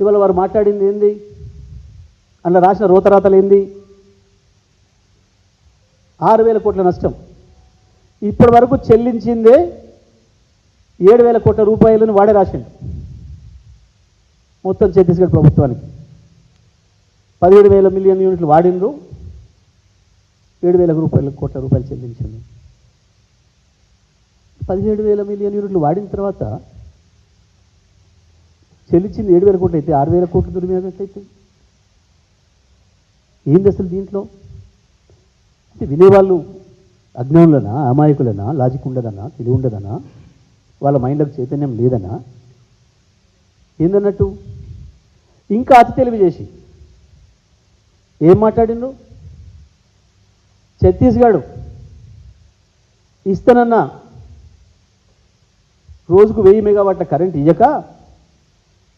ఇవాళ వారు మాట్లాడింది ఏంది? అందులో రాసిన రోతరాతలు ఏంది? ఆరు వేల కోట్ల నష్టం. ఇప్పటి వరకు చెల్లించిందే ఏడు వేల కోట్ల రూపాయలను వాడే రాసిండు. మొత్తం ఛత్తీస్గఢ్ ప్రభుత్వానికి. పదిహేడు వేల మిలియన్ యూనిట్లు వాడిండ్రు. ఏడు వేల రూపాయల కోట్ల రూపాయలు చెల్లించింది. పదిహేడు వేల మిలియన్ యూనిట్లు వాడిన తర్వాత చెల్లించింది ఏడు వేల కోట్లు అయితే ఆరు వేల కోట్లు దుర్వినియోగట్లయితే ఏంది అసలు దీంట్లో? అంటే వినేవాళ్ళు అజ్ఞానులనా అమాయకులనా లాజిక్ ఉండదనా తెలివి ఉండదనా వాళ్ళ మైండ్లకు చైతన్యం లేదనా? ఏందన్నట్టు? ఇంకా అతి తెలివి చేసి. ఏం మాట్లాడిండ్రు ఛత్తీస్గఢ్ ఇస్తానన్నా. రోజుకు వెయ్యి మెగావాట్ల కరెంట్ ఇయ్యక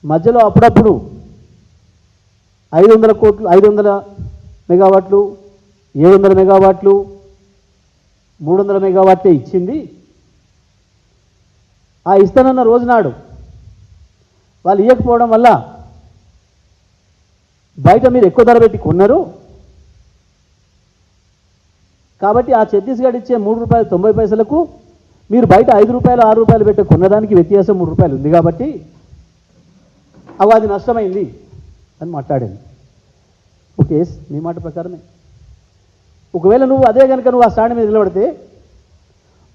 మధ్యలో అప్పుడప్పుడు ఐదు వందల కోట్లు ఐదు వందల మెగావాట్లు ఏడు వందల మెగావాట్లు మూడు వందల మెగావాట్లే ఇచ్చింది. ఆ ఇస్తానన్న రోజునాడు. వాళ్ళు ఇవ్వకపోవడం వల్ల బయట మీరు ఎక్కువ ధర పెట్టి కొన్నారు. కాబట్టి ఆ ఛత్తీస్గఢ్ ఇచ్చే మూడు రూపాయలు తొంభై పైసలకు మీరు బయట ఐదు రూపాయలు ఆరు రూపాయలు పెట్టి కొన్నదానికి వ్యత్యాసం మూడు రూపాయలు ఉంది కాబట్టి అవి అది నష్టమైంది అని మాట్లాడింది. ఓకే నీ మాట ప్రకారమే. ఒకవేళ నువ్వు అదే కనుక నువ్వు ఆ స్టాండ్ మీద నిలబడితే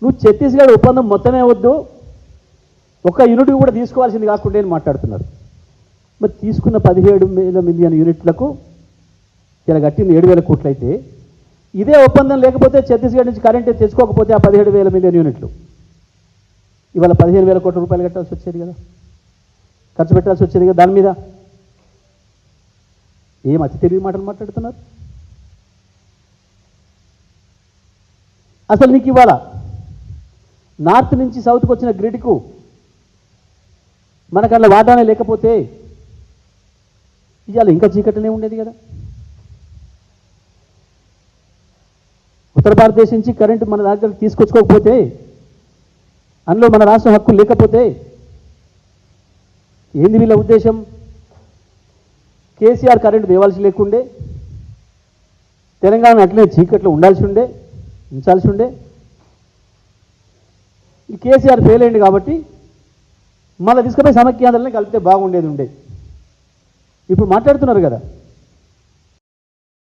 నువ్వు ఛత్తీస్గఢ్ ఒప్పందం మొత్తమే వద్దు ఒక యూనిట్ కూడా తీసుకోవాల్సింది కాకుండా అని మాట్లాడుతున్నారు. మరి తీసుకున్న పదిహేడు వేల మిలియన్ యూనిట్లకు ఇలా కట్టింది ఏడు వేల కోట్లు అయితే ఇదే ఒప్పందం లేకపోతే ఛత్తీస్గఢ్ నుంచి కరెంట్ తెచ్చుకోకపోతే ఆ పదిహేడు వేల మిలియన్ యూనిట్లు. ఇవాళ పదిహేను వేల కోట్ల రూపాయలు కట్టాల్సి వచ్చేది కదా. ఖర్చు పెట్టాల్సి వచ్చేది కదా దాని మీద? ఏం అతి తెలివి మాటలు మాట్లాడుతున్నారు? అసలు నీకు ఇవాళ నార్త్ నుంచి సౌత్కి వచ్చిన గ్రిడ్కు మనకు అట్లా వాటానే లేకపోతే ఇవాళ ఇంకా చీకటినే ఉండేది కదా? ఉత్తర భారతదేశం నుంచి కరెంటు మన దగ్గర తీసుకొచ్చుకోకపోతే అందులో మన రాష్ట్రం హక్కు లేకపోతే ఏంది వీళ్ళ ఉద్దేశం? కేసీఆర్ కరెంటు తేవాల్సి లేకుండే తెలంగాణ అట్లనే చీకట్లో ఉండాల్సి ఉండే ఉంచాల్సి ఉండే ఈ కేసీఆర్ ఫెయిల్ అయింది కాబట్టి మళ్ళీ తీసుకుపోయి సమైక్యాంధ్రలని కలిపితే బాగుండేది ఉండే. ఇప్పుడు మాట్లాడుతున్నారు కదా